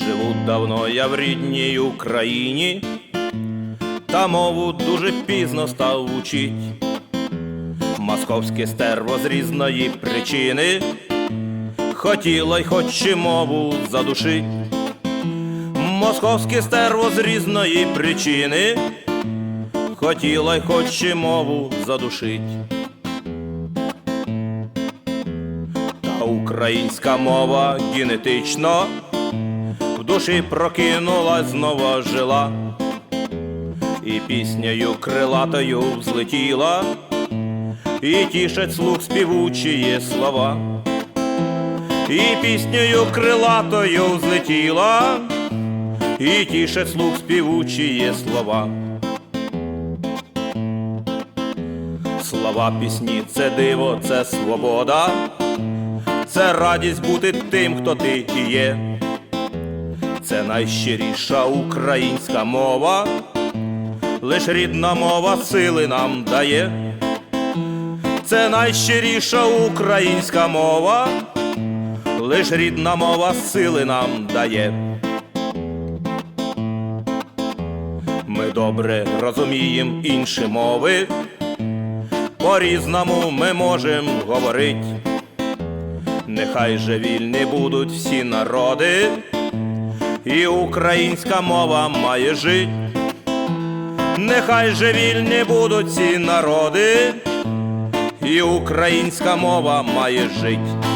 Живу давно я в рідній Україні, та мову дуже пізно став учить. Московське стерво з різної причини хотіло й хоч і мову задушить. Московське стерво з різної причини хотіло й хоч і мову задушить. Та українська мова генетично душі прокинулась, знова жила, і піснею крилатою взлетіла, і тішать слух співучі слова, і піснею крилатою взлетіла, і тішать слух співучі слова. Слова пісні це диво, це свобода, це радість бути тим, хто ти і є. Це найщиріша українська мова, лиш рідна мова сили нам дає. Це найщиріша українська мова, лиш рідна мова сили нам дає. Ми добре розуміємо інші мови, по-різному ми можем говорить. Нехай же вільні будуть всі народи, і українська мова має жить. Нехай же вільні будуть ці народи, і українська мова має жить.